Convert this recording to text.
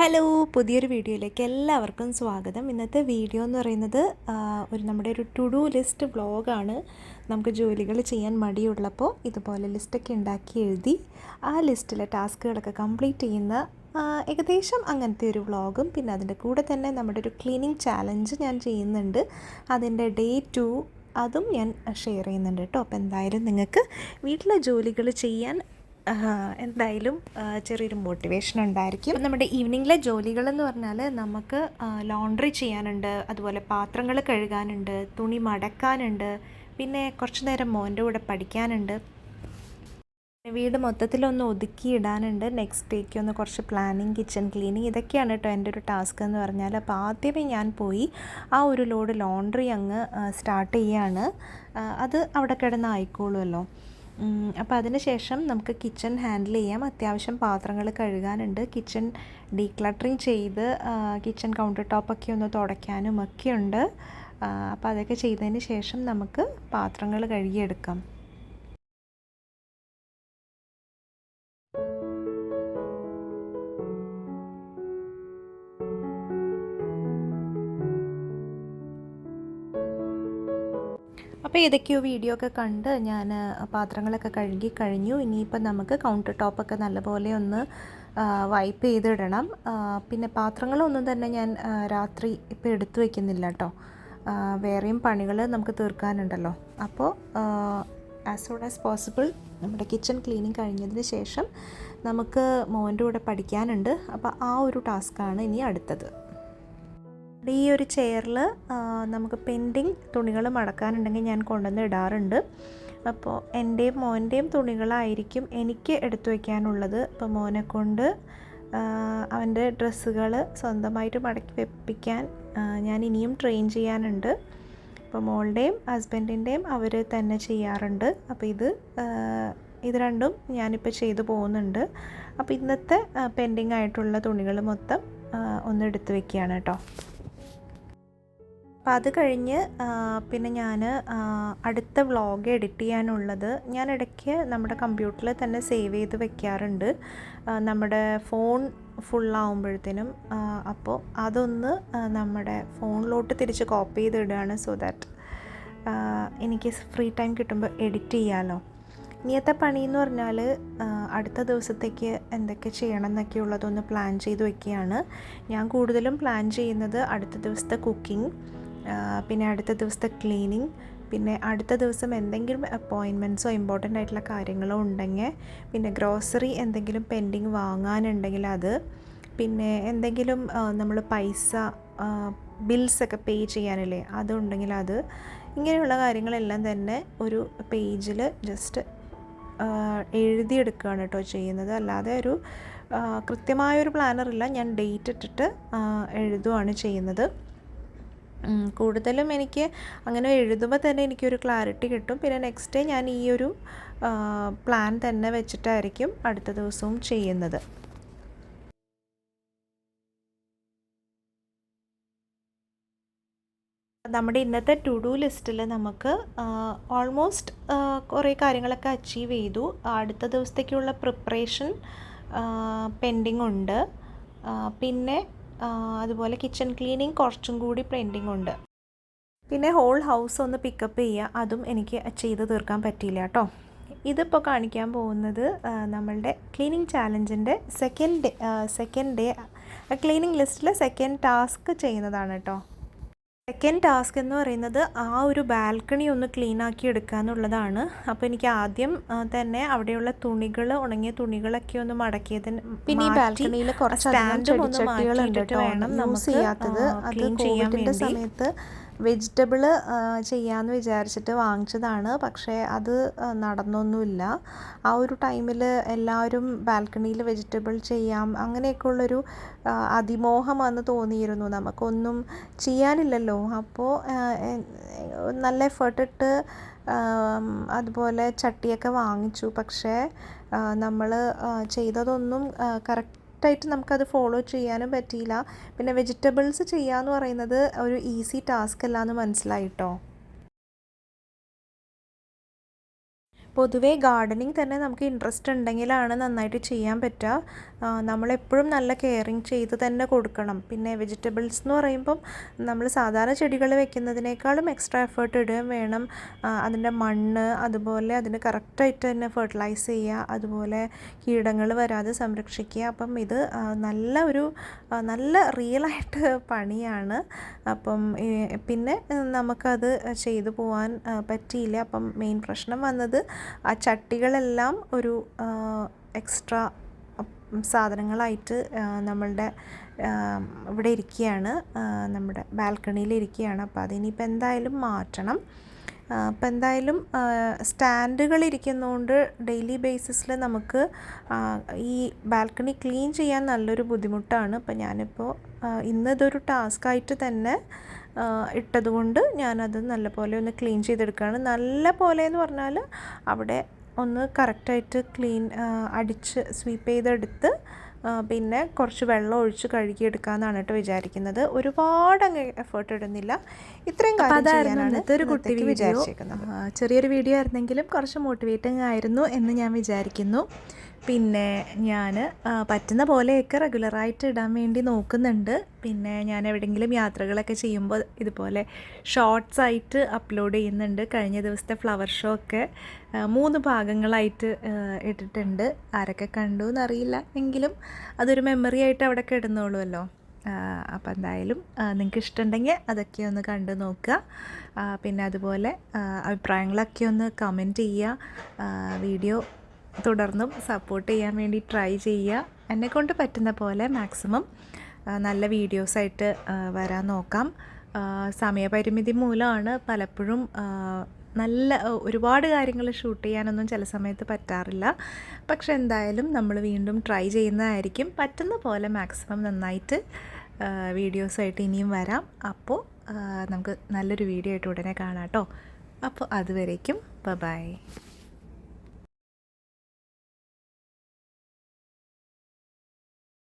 Hello പുതിയൊരു വീഡിയോയിലേക്ക് എല്ലാവർക്കും സ്വാഗതം. ഇന്നത്തെ വീഡിയോ എന്ന് പറയുന്നത് ഒരു നമ്മുടെ ഒരു ടു ഡു ലിസ്റ്റ് വ്ളോഗാണ് നമുക്ക് ജോലികൾ ചെയ്യാൻ മടിയുള്ളപ്പോൾ ഇതുപോലെ ലിസ്റ്റൊക്കെ ഉണ്ടാക്കി എഴുതി ആ ലിസ്റ്റിലെ ടാസ്കുകളൊക്കെ കംപ്ലീറ്റ് ചെയ്യുന്ന ഏകദേശം അങ്ങനത്തെ ഒരു വ്ളോഗും പിന്നെ അതിന്റെ കൂടെ തന്നെ നമ്മുടെ ഒരു ക്ലീനിങ് ചാലഞ്ച് ഞാൻ ചെയ്യുന്നുണ്ട്. അതിന്റെ ഡേ ടു അതും ഞാൻ ഷെയർ ചെയ്യുന്നുണ്ട് കേട്ടോ. അപ്പോൾ എന്തായാലും നിങ്ങൾക്ക് വീട്ടിലെ ജോലികൾ ചെയ്യാൻ എന്തായാലും ചെറിയൊരു മോട്ടിവേഷൻ ഉണ്ടായിരിക്കും. നമ്മുടെ ഈവനിങ്ങിലെ ജോലികൾ എന്ന് പറഞ്ഞാൽ നമുക്ക് ലോണ്ട്രി ചെയ്യാനുണ്ട് അതുപോലെ പാത്രങ്ങൾ കഴുകാനുണ്ട് തുണി മടക്കാനുണ്ട് പിന്നെ കുറച്ച് നേരം മോന്റെ കൂടെ പഠിക്കാനുണ്ട്. വീട് മൊത്തത്തിലൊന്ന് ഒതുക്കിയിടാനുണ്ട് നെക്സ്റ്റ് ഡേക്ക് ഒന്ന് കുറച്ച് പ്ലാനിങ് കിച്ചൺ ക്ലീനിങ് ഇതൊക്കെയാണ് കേട്ടോ എന്റെ ഒരു ടാസ്ക് എന്ന് പറഞ്ഞാൽ അപ്പോൾ ആദ്യമേ ഞാൻ പോയി ആ ഒരു ലോഡ് ലോണ്ട്രി അങ്ങ് സ്റ്റാർട്ട് ചെയ്യാണ്. അത് അവിടെ കിടന്ന് ആയിക്കോളുമല്ലോ. അപ്പോൾ അതിന് ശേഷം നമുക്ക് കിച്ചൺ ഹാൻഡിൽ ചെയ്യാം. അത്യാവശ്യം പാത്രങ്ങൾ കഴുകാനുണ്ട്. കിച്ചൺ ഡീക്ലട്ടറിങ് ചെയ്ത് കിച്ചൺ കൗണ്ടർ ടോപ്പൊക്കെ ഒന്ന് തുടയ്ക്കാനും ഒക്കെ ഉണ്ട്. അപ്പോൾ അതൊക്കെ ചെയ്തതിന് ശേഷം നമുക്ക് പാത്രങ്ങൾ കഴുകിയെടുക്കാം. അപ്പോൾ ഏതൊക്കെയോ വീഡിയോ ഒക്കെ കണ്ട് ഞാൻ പാത്രങ്ങളൊക്കെ കഴുകി കഴിഞ്ഞു. ഇനിയിപ്പോൾ നമുക്ക് കൗണ്ടർ ടോപ്പൊക്കെ നല്ലപോലെ ഒന്ന് വൈപ്പ് ചെയ്തിടണം. പിന്നെ പാത്രങ്ങളൊന്നും തന്നെ ഞാൻ രാത്രി ഇപ്പോൾ എടുത്തു വയ്ക്കുന്നില്ല കേട്ടോ വേറെയും പണികൾ നമുക്ക് തീർക്കാനുണ്ടല്ലോ. അപ്പോൾ ആസ് സൂൺ ആസ് പോസിബിൾ നമ്മുടെ കിച്ചൺ ക്ലീനിങ് കഴിഞ്ഞതിന് ശേഷം നമുക്ക് മോന്റെ കൂടെ പഠിക്കാനുണ്ട്. അപ്പോൾ ആ ഒരു ടാസ്ക്കാണ് ഇനി അടുത്തത്. ഈ ഒരു ചെയറിൽ നമുക്ക് പെൻഡിങ് തുണികൾ മടക്കാനുണ്ടെങ്കിൽ ഞാൻ കൊണ്ടുവന്ന് ഇടാറുണ്ട്. അപ്പോൾ എന്റെയും മോന്റെയും തുണികളായിരിക്കും എനിക്ക് എടുത്തു വയ്ക്കാനുള്ളത്. അപ്പോൾ മോനെ കൊണ്ട് അവന്റെ ഡ്രസ്സുകൾ സ്വന്തമായിട്ട് മടക്കി വെപ്പിക്കാൻ ഞാൻ ഇനിയും ട്രെയിൻ ചെയ്യാനുണ്ട്. അപ്പോൾ മോളുടെയും ഹസ്ബൻഡിന്റെയും അവർ തന്നെ ചെയ്യാറുണ്ട്. അപ്പോൾ ഇത് ഇത് രണ്ടും ഞാനിപ്പോൾ ചെയ്തു പോകുന്നുണ്ട്. അപ്പോൾ ഇന്നത്തെ പെൻഡിങ് ആയിട്ടുള്ള തുണികൾ മൊത്തം ഒന്ന് എടുത്തു വെക്കുകയാണ് കേട്ടോ. അപ്പോൾ അത് കഴിഞ്ഞ് പിന്നെ ഞാൻ അടുത്ത വ്ളോഗ് എഡിറ്റ് ചെയ്യാനുള്ളത് ഞാൻ ഇടയ്ക്ക് നമ്മുടെ കമ്പ്യൂട്ടറിൽ തന്നെ സേവ് ചെയ്ത് വെക്കാറുണ്ട്. നമ്മുടെ ഫോൺ ഫുള്ളാവുമ്പോഴത്തേനും അപ്പോൾ അതൊന്ന് നമ്മുടെ ഫോണിലോട്ട് തിരിച്ച് കോപ്പി ചെയ്തിടുകയാണ് സോ ദാറ്റ് എനിക്ക് ഫ്രീ ടൈം കിട്ടുമ്പോൾ എഡിറ്റ് ചെയ്യാമല്ലോ ഇനിയത്തെ പണി എന്ന് പറഞ്ഞാൽ അടുത്ത ദിവസത്തേക്ക് എന്തൊക്കെ ചെയ്യണം എന്നൊക്കെ ഉള്ളതൊന്ന് പ്ലാൻ ചെയ്ത് വെക്കുകയാണ്. ഞാൻ കൂടുതലും പ്ലാൻ ചെയ്യുന്നത് അടുത്ത ദിവസത്തെ കുക്കിംഗ്. പിന്നെ അടുത്ത ദിവസത്തെ ക്ലീനിങ് പിന്നെ അടുത്ത ദിവസം എന്തെങ്കിലും അപ്പോയിൻമെന്റ്സോ ഇമ്പോർട്ടന്റ് ആയിട്ടുള്ള കാര്യങ്ങളോ ഉണ്ടെങ്കിൽ പിന്നെ ഗ്രോസറി എന്തെങ്കിലും പെൻഡിങ് വാങ്ങാനുണ്ടെങ്കിൽ അത് പിന്നെ എന്തെങ്കിലും നമ്മൾ പൈസ ബിൽസൊക്കെ പേ ചെയ്യാനില്ലേ അതുണ്ടെങ്കിൽ അത് ഇങ്ങനെയുള്ള കാര്യങ്ങളെല്ലാം തന്നെ ഒരു പേജിൽ ജസ്റ്റ് എഴുതിയെടുക്കുകയാണ് കേട്ടോ ചെയ്യുന്നത്. അല്ലാതെ ഒരു കൃത്യമായൊരു പ്ലാനറില്ല ഞാൻ ഡേറ്റ് ഇട്ടിട്ട് എഴുതുകയാണ് ചെയ്യുന്നത്. കൂടുതലും എനിക്ക് അങ്ങനെ എഴുതുമ്പോൾ തന്നെ എനിക്കൊരു ക്ലാരിറ്റി കിട്ടും. പിന്നെ നെക്സ്റ്റ് ഡേ ഞാൻ ഈ ഒരു പ്ലാൻ തന്നെ വെച്ചിട്ടായിരിക്കും അടുത്ത ദിവസവും ചെയ്യുന്നത്. നമ്മുടെ ഇന്നത്തെ ടു ഡു ലിസ്റ്റിൽ നമുക്ക് ഓൾമോസ്റ്റ് കുറേ കാര്യങ്ങളൊക്കെ അച്ചീവ് ചെയ്തു. അടുത്ത ദിവസത്തേക്കുള്ള പ്രിപ്പറേഷൻ പെൻഡിങ് ഉണ്ട്. പിന്നെ അതുപോലെ കിച്ചൺ ക്ലീനിങ് കുറച്ചും കൂടി പെൻഡിങ് ഉണ്ട്. പിന്നെ ഹോൾ ഹൗസ് ഒന്ന് പിക്കപ്പ് ചെയ്യുക. അതും എനിക്ക് ചെയ്ത് തീർക്കാൻ പറ്റിയില്ല കേട്ടോ. ഇതിപ്പോൾ കാണിക്കാൻ പോകുന്നത് നമ്മളുടെ cleaning ചാലഞ്ചിന്റെ second day second day cleaning ലിസ്റ്റിൽ സെക്കൻഡ് ടാസ്ക് ചെയ്യുന്നതാണ് കേട്ടോ. സെക്കൻഡ് ടാസ്ക് എന്ന് പറയുന്നത് ആ ഒരു ബാൽക്കണി ഒന്ന് ക്ലീൻ ആക്കി എടുക്കുക എന്നുള്ളതാണ് അപ്പോൾ എനിക്ക് ആദ്യം തന്നെ അവിടെയുള്ള തുണികൾ ഉണങ്ങിയ തുണികളൊക്കെ ഒന്ന് മടക്കിയതിന് പിന്നെ ഈ ബാൽക്കണിയിൽ കുറച്ച് സ്റ്റാൻഡും ഒന്ന് മാറ്റിയിട്ട് വേണം നമുക്ക് ക്ലീൻ ചെയ്യാൻ വേണ്ടി. സമയത്ത് വെജിറ്റബിൾ ചെയ്യാമെന്ന് വിചാരിച്ചിട്ട് വാങ്ങിച്ചതാണ്. പക്ഷേ അത് നടന്നൊന്നുമില്ല. ആ ഒരു ടൈമിൽ എല്ലാവരും ബാൽക്കണിയിൽ വെജിറ്റബിൾ ചെയ്യാം അങ്ങനെയൊക്കെ ഉള്ളൊരു അതിമോഹം വന്ന് തോന്നിയിരുന്നു. നമുക്കൊന്നും ചെയ്യാനില്ലല്ലോ. അപ്പോൾ നല്ല എഫേർട്ടിട്ട് അതുപോലെ ചട്ടിയൊക്കെ വാങ്ങിച്ചു. പക്ഷേ നമ്മൾ ചെയ്തതൊന്നും കറക്റ്റായിട്ട് നമുക്കത് ഫോളോ ചെയ്യാനും പറ്റിയില്ല. പിന്നെ വെജിറ്റബിൾസ് ചെയ്യുക എന്ന് പറയുന്നത് ഒരു ഈസി ടാസ്ക് അല്ല എന്ന് മനസ്സിലായിട്ടോ പൊതുവേ ഗാർഡനിങ് തന്നെ നമുക്ക് ഇൻട്രസ്റ്റ് ഉണ്ടെങ്കിലാണ് നന്നായിട്ട് ചെയ്യാൻ പറ്റുക. നമ്മളെപ്പോഴും നല്ല കെയറിങ് ചെയ്ത് തന്നെ കൊടുക്കണം. പിന്നെ വെജിറ്റബിൾസ് എന്ന് പറയുമ്പം നമ്മൾ സാധാരണ ചെടികൾ വെക്കുന്നതിനേക്കാളും എക്സ്ട്രാ എഫേർട്ട് ഇടുകയും വേണം. അതിന്റെ മണ്ണ് അതുപോലെ അതിന് കറക്റ്റായിട്ട് തന്നെ ഫെർട്ടിലൈസ് ചെയ്യുക അതുപോലെ കീടങ്ങൾ വരാതെ സംരക്ഷിക്കുക. അപ്പം ഇത് നല്ല ഒരു നല്ല റിയലായിട്ട് പണിയാണ്. അപ്പം പിന്നെ നമുക്കത് ചെയ്തു പോകാൻ പറ്റിയില്ല. അപ്പം മെയിൻ പ്രശ്നം വന്നത് ആ ചട്ടികളെല്ലാം ഒരു എക്സ്ട്രാ സാധനങ്ങളായിട്ട് നമ്മളുടെ ഇവിടെ ഇരിക്കുകയാണ്. നമ്മുടെ ബാൽക്കണിയിൽ ഇരിക്കുകയാണ്. അപ്പോൾ അതിനിപ്പോൾ എന്തായാലും മാറ്റണം. അപ്പം എന്തായാലും സ്റ്റാൻഡുകൾ ഇരിക്കുന്നതുകൊണ്ട് ഡെയിലി ബേസിസിൽ നമുക്ക് ഈ ബാൽക്കണി ക്ലീൻ ചെയ്യാൻ നല്ലൊരു ബുദ്ധിമുട്ടാണ്. അപ്പം ഞാനിപ്പോൾ ഇന്ന് ഇതൊരു ടാസ്ക്കായിട്ട് തന്നെ ഇട്ടതുകൊണ്ട് ഞാനത് നല്ലപോലെ ഒന്ന് ക്ലീൻ ചെയ്തെടുക്കുകയാണ്. നല്ല പോലെ എന്ന് പറഞ്ഞാൽ അവിടെ ഒന്ന് കറക്റ്റായിട്ട് ക്ലീൻ അടിച്ച് സ്വീപ്പ് ചെയ്തെടുത്ത് പിന്നെ കുറച്ച് വെള്ളം ഒഴിച്ച് കഴുകിയെടുക്കാമെന്നാണ് കേട്ടോ വിചാരിക്കുന്നത്. ഒരുപാട് അങ്ങ് എഫേർട്ട് ഇടുന്നില്ല. ഇത്രയും കാര്യം അതായിരുന്നു ഒരു കുട്ടി വിചാരിച്ചേക്കുന്നത്. ചെറിയൊരു വീഡിയോ ആയിരുന്നെങ്കിലും കുറച്ച് മോട്ടിവേറ്റിംഗ് ആയിരുന്നു എന്ന് ഞാൻ വിചാരിക്കുന്നു. പിന്നെ ഞാൻ പറ്റുന്ന പോലെയൊക്കെ റെഗുലറായിട്ട് ഇടാൻ വേണ്ടി നോക്കുന്നുണ്ട്. പിന്നെ ഞാൻ എവിടെയെങ്കിലും യാത്രകളൊക്കെ ചെയ്യുമ്പോൾ ഇതുപോലെ ഷോർട്സ് ആയിട്ട് അപ്ലോഡ് ചെയ്യുന്നുണ്ട്. കഴിഞ്ഞ ദിവസത്തെ ഫ്ലവർ ഷോ ഒക്കെ മൂന്ന് ഭാഗങ്ങളായിട്ട് ഇട്ടിട്ടുണ്ട്. ആരൊക്കെ കണ്ടു എന്നറിയില്ല. എങ്കിലും അതൊരു മെമ്മറി ആയിട്ട് അവിടെ കിടന്നോളുമല്ലോ അപ്പോൾ എന്തായാലും നിങ്ങൾക്ക് ഇഷ്ടമുണ്ടെങ്കിൽ അതൊക്കെ ഒന്ന് കണ്ടു നോക്കുക. പിന്നെ അതുപോലെ അഭിപ്രായങ്ങളൊക്കെ ഒന്ന് കമന്റ് ചെയ്യുക. വീഡിയോ തുടർന്നും സപ്പോർട്ട് ചെയ്യാൻ വേണ്ടി ട്രൈ ചെയ്യുക. എന്നെക്കൊണ്ട് പറ്റുന്ന പോലെ മാക്സിമം നല്ല വീഡിയോസായിട്ട് വരാൻ നോക്കാം. സമയപരിമിതി മൂലമാണ് പലപ്പോഴും നല്ല ഒരുപാട് കാര്യങ്ങൾ ഷൂട്ട് ചെയ്യാനൊന്നും ചില സമയത്ത് പറ്റാറില്ല. പക്ഷെ എന്തായാലും നമ്മൾ വീണ്ടും ട്രൈ ചെയ്യുന്നതായിരിക്കും. പറ്റുന്ന പോലെ മാക്സിമം നന്നായിട്ട് വീഡിയോസായിട്ട് ഇനിയും വരാം. അപ്പോൾ നമുക്ക് നല്ലൊരു വീഡിയോ ആയിട്ട് ഉടനെ കാണാം കേട്ടോ. അപ്പോൾ അതുവരേക്കും ബൈ